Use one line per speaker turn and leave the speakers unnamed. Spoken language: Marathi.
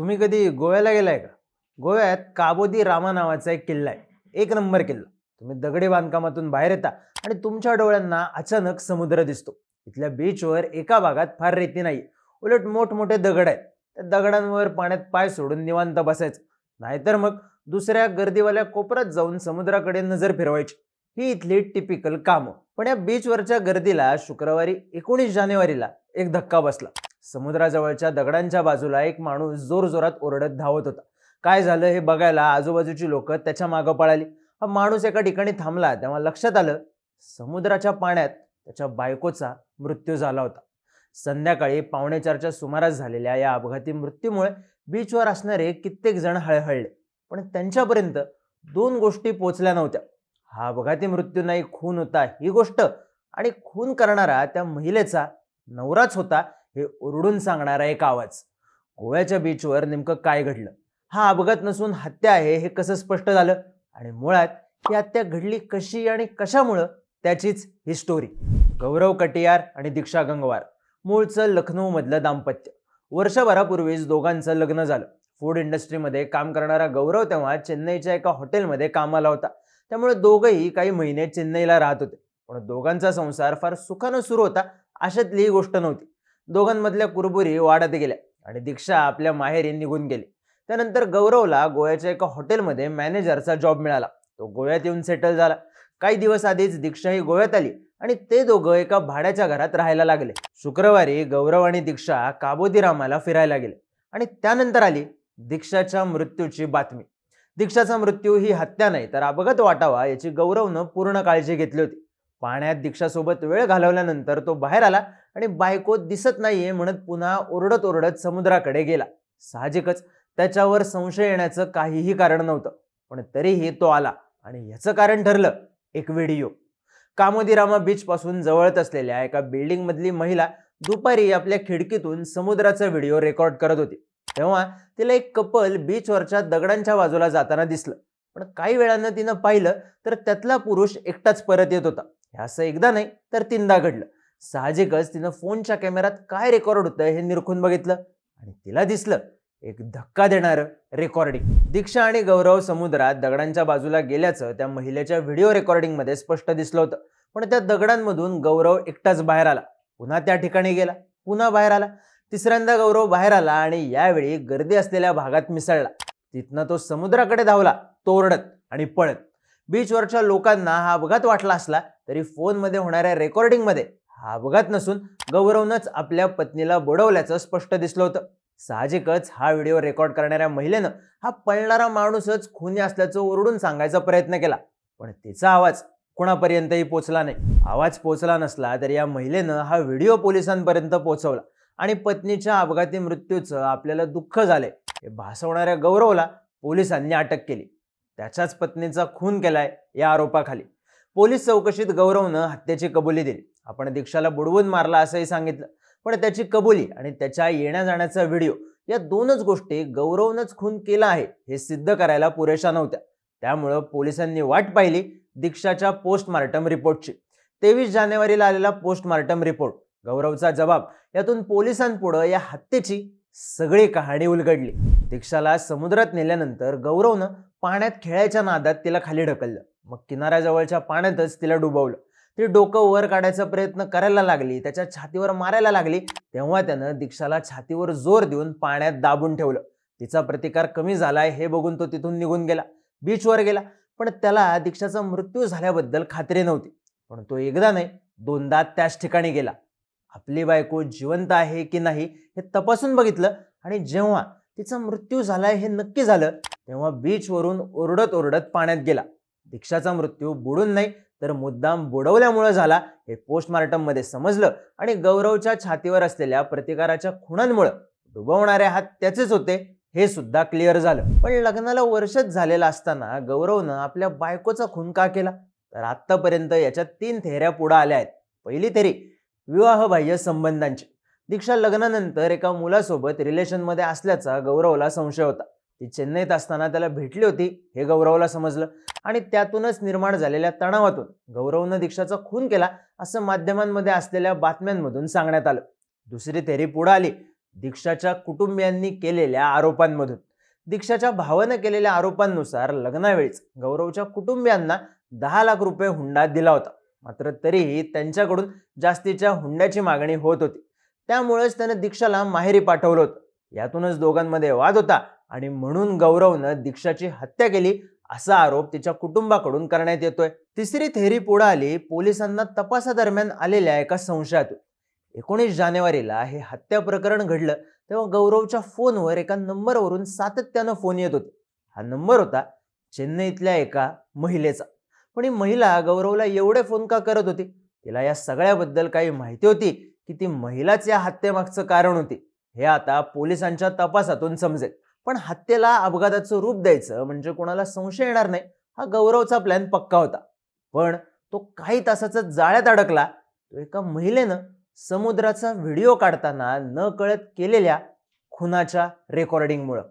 तुम्ही कधी गोव्याला गेलाय का? गोव्यात काबोदी रामा नावाचा एक किल्ला आहे. एक नंबर किल्ला. तुम्ही दगडी बांधकामातून बाहेर येता आणि तुमच्या डोळ्यांना अचानक समुद्र दिसतो. इथल्या बीचवर एका भागात फार रेती नाही उलट मोठमोठे दगड आहेत. त्या दगडांवर पाण्यात पाय सोडून निवांत बसायचं. नाहीतर मग दुसऱ्या गर्दीवाल्या कोपऱ्यात जाऊन समुद्राकडे नजर फिरवायची. ही इथली टिपिकल कामं. पण या बीचवरच्या गर्दीला शुक्रवारी एकोणीस जानेवारीला एक धक्का बसला. समुद्राजवळच्या दगडांच्या बाजूला एक माणूस जोरजोरात ओरडत धावत होता. काय झालं हे बघायला आजूबाजूची लोक त्याच्या मागं पळाली. हा माणूस एका ठिकाणी थांबला तेव्हा लक्षात आलं समुद्राच्या पाण्यात त्याच्या बायकोचा मृत्यू झाला होता. संध्याकाळी पावणेचारच्या सुमारास झालेल्या या अपघाती मृत्यूमुळे बीचवर असणारे कित्येक जण हळहळले. पण त्यांच्यापर्यंत दोन गोष्टी पोचल्या नव्हत्या. हा अपघाती मृत्यू नाही खून होता ही गोष्ट आणि खून करणारा त्या महिलेचा नवराच होता हे ओरडून सांगणारा एक आवाज. गोव्याच्या बीचवर नेमकं काय घडलं? हा अपघात नसून हत्या आहे हे कसं स्पष्ट झालं? आणि मुळात ही हत्या घडली कशी आणि कशामुळं? त्याचीच ही स्टोरी गौरव कटियार आणि दीक्षा गंगवार मूळचं लखनौमधलं दाम्पत्य. वर्षभरापूर्वीच दोघांचं लग्न झालं. फूड इंडस्ट्रीमध्ये काम करणारा गौरव तेव्हा चेन्नईच्या एका हॉटेलमध्ये कामाला होता. त्यामुळे दोघंही काही महिने चेन्नईला राहत होते. पण दोघांचा संसार फार सुखानं सुरू होता अशातली ही गोष्ट नव्हती. दोघांमधल्या कुरबुरी वाढत गेल्या आणि दीक्षा आपल्या माहेरी निघून गेली. त्यानंतर गौरवला गोव्याच्या एका हॉटेलमध्ये मॅनेजरचा जॉब मिळाला. तो गोव्यात येऊन सेटल झाला. काही दिवस आधीच दीक्षा ही गोव्यात आली आणि ते दोघं एका भाड्याच्या घरात राहायला लागले. शुक्रवारी गौरव आणि दीक्षा काबोदीरामाला फिरायला गेले आणि त्यानंतर आली दीक्षाच्या मृत्यूची बातमी. दीक्षाचा मृत्यू ही हत्या नाही तर अपघात वाटावा याची गौरवनं पूर्ण काळजी घेतली होती. पाण्यात दीक्षासोबत वेळ घालवल्यानंतर तो बाहेर आला आणि बायको दिसत नाहीये म्हणत पुन्हा ओरडत ओरडत समुद्राकडे गेला. साहजिकच त्याच्यावर संशय येण्याचं काहीही कारण नव्हतं पण तरीही तो आला आणि याचं कारण ठरलं एक व्हिडिओ. कामोदीरामा बीच पासून जवळच असलेल्या एका बिल्डिंग मधली महिला दुपारी आपल्या खिडकीतून समुद्राचा व्हिडिओ रेकॉर्ड करत होती. तेव्हा तिला एक कपल बीचवरच्या दगडांच्या बाजूला जाताना दिसलं पण काही वेळानं तिनं पाहिलं तर त्यातला पुरुष एकटाच परत येत होता. असं एकदा नाही तर तीनदा घडलं. साहजिकच तिनं फोनच्या कॅमेऱ्यात काय रेकॉर्ड होतं हे निरखून बघितलं आणि तिला दिसलं एक धक्का देणारं रेकॉर्डिंग दीक्षा आणि गौरव समुद्रात दगडांच्या बाजूला गेल्याचं त्या महिलेच्या व्हिडिओ रेकॉर्डिंगमध्ये स्पष्ट दिसलं होतं. पण त्या दगडांमधून गौरव एकटाच बाहेर आला. पुन्हा त्या ठिकाणी गेला पुन्हा बाहेर आला. तिसऱ्यांदा गौरव बाहेर आला आणि यावेळी गर्दी असलेल्या भागात मिसळला. तिथनं तो समुद्राकडे धावला तोरडत आणि पळत. बीचवरच्या लोकांना हा अपघात वाटला असला तरी फोनमध्ये होणाऱ्या रेकॉर्डिंगमध्ये हा अपघात नसून गौरवनंच आपल्या पत्नीला बुडवल्याचं स्पष्ट दिसलं होतं. साहजिकच हा व्हिडिओ रेकॉर्ड करणाऱ्या महिलेनं हा पळणारा माणूसच खुनी असल्याचं ओरडून सांगायचा प्रयत्न केला. पण तिचा आवाज कुणापर्यंतही पोचला नाही. आवाज पोचला नसला तरी या महिलेनं हा व्हिडिओ पोलिसांपर्यंत पोहोचवला आणि पत्नीच्या अपघाती मृत्यूचं आपल्याला दुःख झाले हे भासवणाऱ्या गौरवला पोलिसांनी अटक केली. त्याच्याच पत्नीचा खून केलाय या आरोपाखाली. पोलीस चौकशीत गौरवनं हत्येची कबुली दिली. आपण दीक्षाला बुडवून मारला असंही सांगितलं. पण त्याची कबुली आणि त्याच्या येण्या जाण्याचा व्हिडिओ या दोनच गोष्टी गौरवनंच खून केला आहे हे सिद्ध करायला पुरेशा नव्हत्या. त्यामुळं पोलिसांनी वाट पाहिली दीक्षाच्या पोस्टमार्टम रिपोर्टची. तेवीस जानेवारीला आलेला पोस्टमार्टम रिपोर्ट. गौरवचा जबाब यातून पोलिसांपुढं या हत्येची सगळी कहाणी उलगडली. दीक्षाला समुद्रात नेल्यानंतर गौरवनं पाण्यात खेळायच्या नादात तिला खाली ढकललं. मग किनाऱ्याजवळच्या पाण्यातच तिला डुबवलं. ती डोकं वर काढायचा प्रयत्न करायला लागली. त्याच्या छातीवर मारायला लागली. तेव्हा त्यानं दीक्षाला छातीवर जोर देऊन पाण्यात दाबून ठेवलं. तिचा प्रतिकार कमी झालाय हे बघून तो तिथून निघून गेला. बीचवर गेला. पण त्याला दीक्षाचा मृत्यू झाल्याबद्दल खात्री नव्हती. पण तो एकदा नाही दोनदा त्याच ठिकाणी गेला. आपली बायको जिवंत आहे की नाही हे तपासून बघितलं आणि जेव्हा तिचा मृत्यू झालाय हे नक्की झालं तेव्हा बीचवरून ओरडत ओरडत पाण्यात गेला. दीक्षाचा मृत्यू बुडून नाही तर मुद्दाम बुडवल्यामुळे झाला हे पोस्टमार्टममध्ये समजलं आणि गौरवच्या छातीवर असलेल्या प्रतिकाराच्या खुणांमुळे. डुबवणारे हात त्याचेच होते हे सुद्धा क्लिअर झालं. पण लग्नाला वर्षच झालेलं असताना गौरवनं आपल्या बायकोचा खून का केला? तर आत्तापर्यंत याच्या तीन थेऱ्या पुढे आल्या आहेत. पहिली थेरी विवाहबाह्य संबंधांची. दीक्षा लग्नानंतर एका मुलासोबत रिलेशनमध्ये असल्याचा गौरवला संशय होता. ती चेन्नईत असताना त्याला भेटली होती हे गौरवला समजलं. आणि त्यातूनच निर्माण झालेल्या तणावातून गौरवनं दीक्षाचा खून केला असं माध्यमांमध्ये असलेल्या बातम्यांमधून सांगण्यात आलं. दुसरी थेरी पुढे आली दीक्षाच्या कुटुंबियांनी केलेल्या आरोपांमधून. दीक्षाच्या भावानं केलेल्या आरोपांनुसार लग्नावेळीच गौरवच्या कुटुंबियांना दहा लाख रुपये हुंडा दिला होता. मात्र तरीही त्यांच्याकडून जास्तीच्या हुंड्याची मागणी होत होती. त्यामुळेच त्यानं दीक्षाला माहेरी पाठवलं होतं. यातूनच दोघांमध्ये वाद होता आणि म्हणून गौरवनं दीक्षाची हत्या केली असा आरोप तिच्या कुटुंबाकडून करण्यात येतोय. तिसरी थेरी पुढे आली पोलिसांना तपासादरम्यान आलेल्या एका संशयातून. एकोणीस जानेवारीला हे हत्या प्रकरण घडलं तेव्हा गौरवच्या फोनवर एका नंबरवरून सातत्यानं फोन येत होते. हा नंबर होता चेन्नईतल्या एका महिलेचा. पण ही महिला गौरवला एवढे फोन का करत होती? तिला या सगळ्याबद्दल काही माहिती होती की ती महिलाच या हत्येमागचं कारण होती? हे आता पोलिसांच्या तपासातून समजेल. पण हत्येला अपघाताचं रूप द्यायचं म्हणजे कोणाला संशय येणार नाही हा गौरवचा प्लॅन पक्का होता. पण तो काही तासाचा जाळ्यात अडकला तो एका महिलेनं समुद्राचा व्हिडिओ काढताना न कळत केलेल्या खुनाच्या रेकॉर्डिंगमुळं